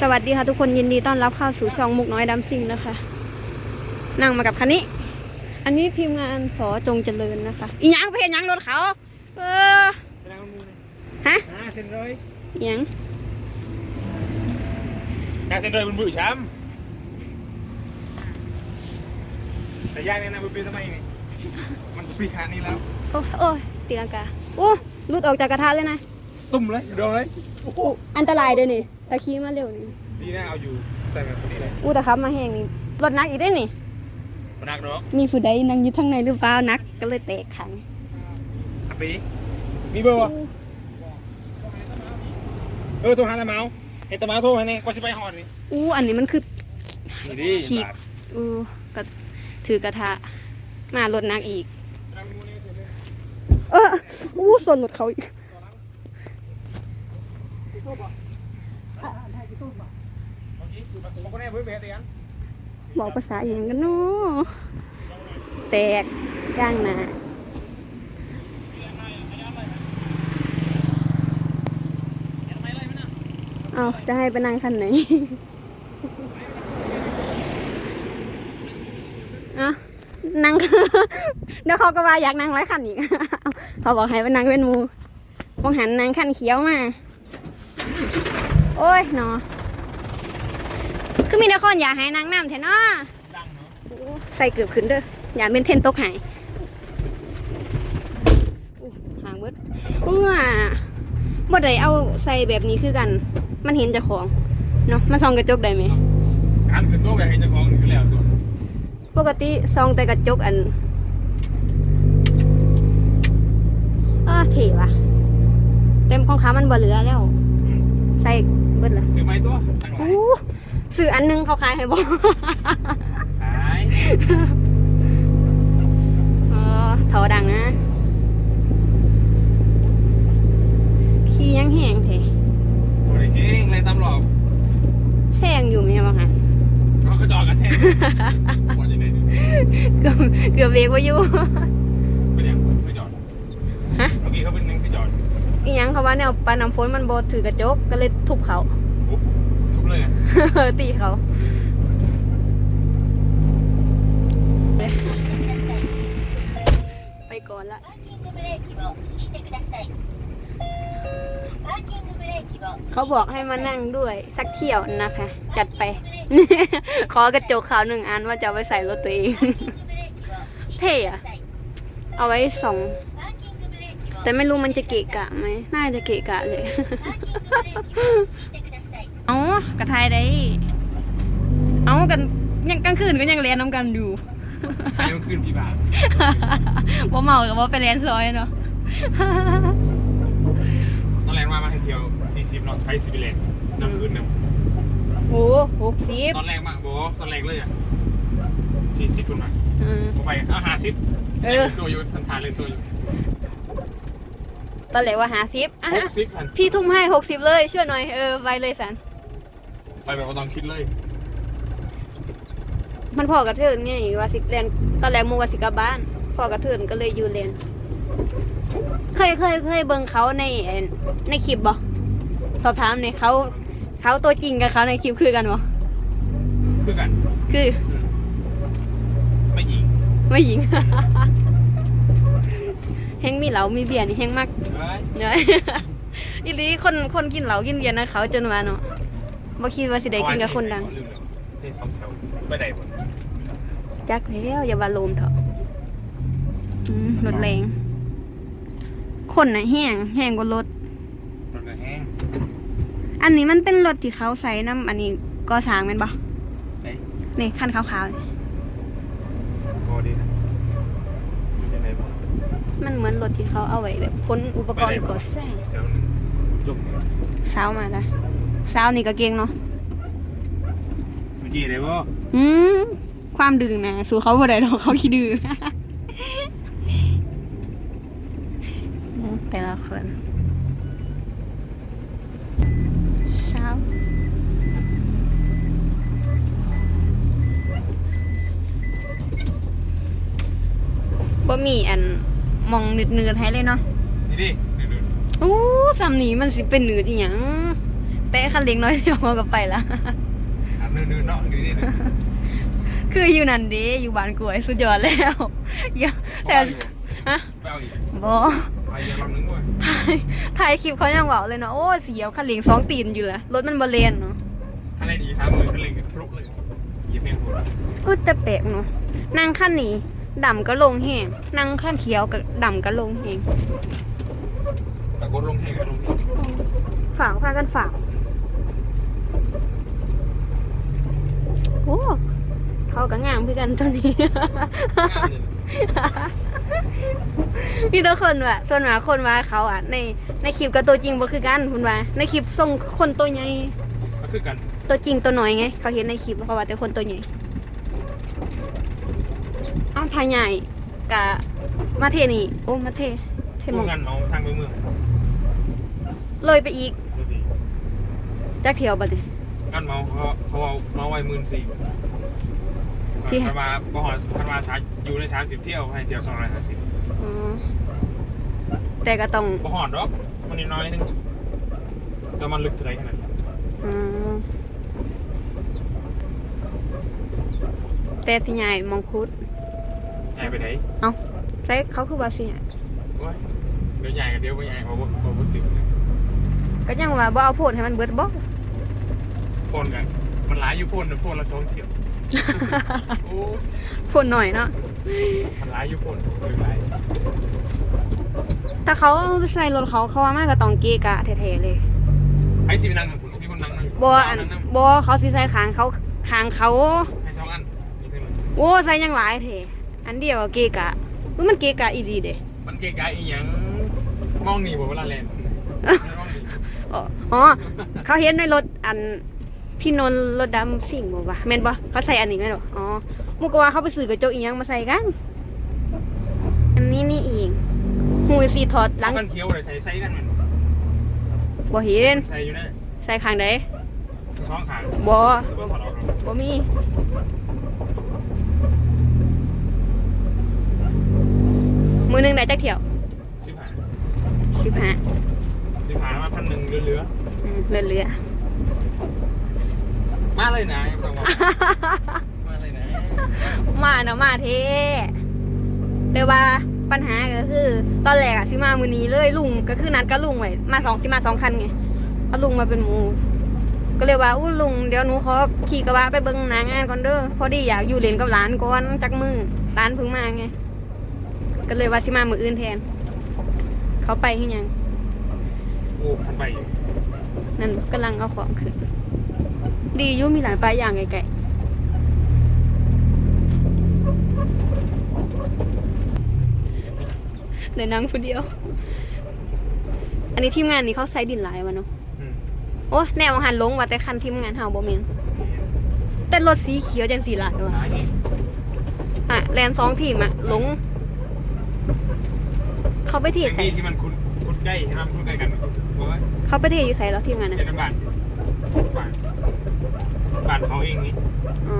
สวัสดีค่ะทุกคนยินดีต้อนรับเข้าสู่ช่องมุกน้อยดำซิงนะคะ นั่งมากับคันนี้ อันนี้ทีมงานสอจงเจริญนะคะ อีหยังไปเห็นยังรถเขา เออแสดงว่ามูเลยฮะอ่าเซ็นเลยอีหยังงานเซ็นเลยมันบื้อช้ำแต่ยากเนี่ยนะมันเป็นทำไมนี่มันปีขานี้แล้วโอ้โอ้ยตีลังกาโอ้ลุดออกจากกระทะเลยนะตุ่มเลยโดนเลยโอ้โหอันตรายเด้อนี่ ตะขี้มาเร็วนี่ดีนะเอาอยู่ใส่แบบนี้เลยอู้แต่ครับมาแห้งนี่รถนักอีกได้อนี่มานักเนาะมีผู้ใดนั่งอยู่ทางในหรือเปล่านักก็เลยเตะขังอะปีมีเบอร์วะเออโทรหาตาเมาเห็นตาเมาโทรให้นี่ก็จะไปหอดนี่อู้อันนี้มันคือนี่ดิฉีกบาทอู้ก็ถือกระทะมารถนักอีกเอออู้ส่วนรถเขาอีก บอกภาษาอย่างกันเนาะแตกย่างหนาเอาจะให้ไปนั่งคันไหนอะนั่งเดี๋ยวเขาก็ว่าอยากนั่งร้อยคันอีกเขาบอกให้ไปนั่งเป็นมูมองหันนั่งคันเขียวมา โอ้ยเนาะคือมีแต่คนอยากให้นั่งน้ำแท้เนาะดังเนาะโอ้ใส่เกือบขึ้นเด้ออย่าเป็นเทนตกหายอู้หางเบิดเอื้อบ่ได้เอาใส่แบบนี้คือกัน มันเห็นเจ้าของเนาะมันส่องกระจกได้ไหมการขึ้นตัวแบบให้เจ้าของอยู่แล้วตัวปกติส่องแต่กระจกอันอ้าเท่ว่ะ เต็มของขามันบ่เหลือแล้วใส่เบิดละซื้อไหมตัวตั้งหลายอู้ซื้ออันหนึงเขาขายให้บ่ขายอ๋อเถาดังนะขี้ยังแห้งเถโอ้ยเก่งเลยตำหลอกแซงอยู่ไหมวะคะเขาขจอกระแสปวดยังไงเนี่ยเกือบเกือบเบรกไว้อยู่เป็นยังขจอดฮะเมื่อกี้เขาเป็นยังขจอด อีหยังเขาว่าแนวปลาน้ำฝนมันโบถือกระจกก็เลยทุบเขา ปุ๊บทุบเลยอ่ะ ตีเขา ไปก่อนละ パーキングブレーキを引いてください。パーキングブレーキを เขาบอกให้มานั่งด้วย สักเที่ยวนะคะ จัดไป ขอกระจกขาวหนึ่งอันว่าจะเอาไว้ใส่รถตัวเอง パーキングブレーキを引いて เท่ く อะ ださい。 เอาไว้ส่อง แต่ไม่รู้มันจะเกะกะไหมน่าจะเกะกะเลย เอากระทายได้ เอากันยังกลางคืนก็ยังเรียนน้ำกันอยู่ใครมาขึ้นพี่บ้าวบ่เมากับว่าไปเรียนซอยเนาะตอนแรกมามาให้เที่ยว40เนาะใช้สิบเอ็ดน้ำขึ้นน้ำโอ้หกสิบตอนแรกมาโบตอนแรกเลยอะ40คนมาผมไปเอาหาสิบเออตัวอยู่ทันทานเลยตัวอยู่ ตอนแรกว่าหาสิบอะหกซิปพันพี่ทุ่มให้หกสิบเลยช่วยหน่อยเออไปเลยสันไปแบบว่าต้องคิดเลย มันพอกระเทินไงว่าสิเรียนตอนแรกมูว่าสิกลับบ้าน พอกระเทินก็เลยอยู่เรียนเคยเคยเคยเบิ่งเขาในเอ่อในคลิปบ่สอบถามเนี่อยเขาเขาตัวจริงกับเขาในคลิปคือกันบ่คือกัน คือ ไม่ยิง ไม่หญิง แฮงมีเหลามีเบียร์นี่แฮงมากเฮ้ยเนยอีหลีคนคนกินเหลากินเบียร์นะเขาจนว่าเนาะบ่คิดว่าสิได้กินกับคนดังเท่สองแถวไปไหนหมดจักแล้วอย่าว่าโลมเถอะอืมรถแรง คนน่ะแห้งแห้งกว่ารถมันก็แห้งอันนี้มันเป็นรถที่เขาใส่น้ำอันนี้ก่อสร้างแม่นบ่ไอ้นี่คันขาวๆนี่ โอ้ดีนะมันจะไหนบ้าง มันเหมือนรถที่เขาเอาไว้แบบขนอุปกรณ์ก่อสร้างเซลล์หนึ่งจบสาวมาละสาวนี่ก็เก่งเนาะสุจีได้บ่อืมความดื้อนะสู้เขาบ่ได้ดอกเขาขี้ดื้อแต่ละคนเช้าบ่มีอัน มองเนืดๆให้เลยเนาะนี่ดิดูดูโอ้สำนีมันสิเป็นเนืดอีหยังแตแต่คันเล็กน้อยเดียวมันก็ไปละอะนื่นๆเนาะดีนี่คืออยู่นั่นเด้อยู่บ้านกล้วยสุดยอดแล้วอย่าแต่ ฮะ ไปเอาอีกบ่ไปเยอะรอบนึงด้วยถ่ายถ่ายคลิปเขายังบอกเลยเนาะโอ้เสียวคันเล็กสองตีนอยู่เลยรถมันบ่เลนเนาะถ้าเล่นอีกสามหมื่นก็เล่นกันพลุกเลยเหยียบแม่งหัวอึดแต่แปลกเนาะนั่งขั้นนี้ ดำก็ลงแห้งนั่งขั้นเขียวก็ดำก็ลงแห้งตะโกนลงแห้งกันลงแห้งฝากพากันฝากโอ้เขาก็งามคือกันตอนนี้งามเลยมีแต่คนว่าส่วนมากคนว่าเขาอะ ในในคลิปกับตัวจริงบ่คือกันคุณว่าในคลิปส่งคนตัวใหญ่ก็คือกัน ตัวจริงตัวน้อยไง เขาเห็นในคลิปเขาว่าแต่คนตัวใหญ่อ้าว ทายใหญ่กะมาเทนี่ โอ้ มาเท เทพูมดองงานเมาทางเมืองเมืองเลยไปอีกดูดิจักเที่ยวบัดนี้งานเมาเขาเขาเอาเมาไว้หมื่นสี่ที่คันมาบ่หอดคันมาสายอยู่ในสามสิบเที่ยวให้เที่ยวสองร้อยห้าสิบอ๋อแต่ก็ต้องบ่หอดหรอกมันนิดน้อยนึงแต่มันลึกเท่าไรขนาดนั้นอืมแต่สิใหญ่มองคุด ใหญ่ไปไหนเอ้าใช่เขาคือว่าสิใหญ่โอ้ยเดี๋ยวใหญ่กันเดียวไปใหญ่เพราะว่าเพราะว่าตึกนะก็ยังว่าบ่เอาโพดให้มันเบิดบ่พ่นกัน มันหลายอยู่พ่นนะพ่นละสองเที่ยวโอ้โพดหน่อยเนาะมันหลายอยู่พ่นเลยหลายถ้าเขาใส่รถเขาเขาว่ามันก็ต้องเกะกะแท้ๆเลยไอ้สิไปนั่งกับผมมีคนนั่งนั่งบ่อันนั่งนั่งบ่เขาสิใส่ขางเขาขางเขาให้สองอันนี่ถึงโอ้ใส่ยังหลายแท้ อันเดียวก็เกะกะอุ๊ยมันเกะกะอีหลีเด้มันเกะกะอีหยังมองหนีบ่เวลาแลนมองหนีอ๋ออ๋อเขาเห็นในรถอันพี่นนท์รถดำสิ่งบ่วะแม่นบ่เขาใส่อันนี้แม่นบ่อ๋อมุกก็ว่าเขาไปซื้อกระจกอีหยังมาใส่กัน อันนี้นี่เองหูยสีถอดหลังกันเคี้ยวเลยใส่ใส่กันมันบ่เห็นใส่อยู่นะใส่ข้างใดท้องขางบ่เพื่อถอดออกบ่มี มือหนึงได้จักเที่ยวสิบหา15สิบหามาพันหนึ่งเหลืออืมเหลือๆมาเลยนะไม่ต้องบอกมาเลยนะๆมาเนาะมาเท่แต่ว่าปัญหาก็คือ ตอนแรกอะสิมามื้อนี้เลยลุงก็คือนัดกับลุงไว้มาสองสิมาสองคันไงเอาลุงมาเป็นหมู ก็เลยว่าอู้ลุงเดี๋ยวหนูขอขี่กระบะไปเบิ่งหนางานก่อนเด้อพอดีอยากอยู่เล่นกับหลานก่อนจักมือหลานเพิ่งมาไง ก็เลยว่าสิมามืออื่นแทน เขาไปที่ยัง โอ้พันใบอยู่นั่นกำลังเอาของขึ้น ดีอยุมีหลานปลายอย่างไกลๆเดี๋ยวนั่งผู้เดียว อันนี้ทีมงานนี้เขาใส่ดินหลายวะเนาะ อืมโอ้แนวหันลงว่าแต่คันทีมงานเฮาบ่แม่นแต่รถสีเขียวจังสีหลายวะหลายเองอะแลนสองทีมอะลง เขาไปเทอย่างใส่นี้ที่มันคุ้นคุ้นใกล้ใช่ไหมคุ้นใกล้กันบอกว่าเขาไปเทอยู่ใส่แล้วทีมงานนะเจนบ้านบ้านบ้านเขาเองนี่อ๋อ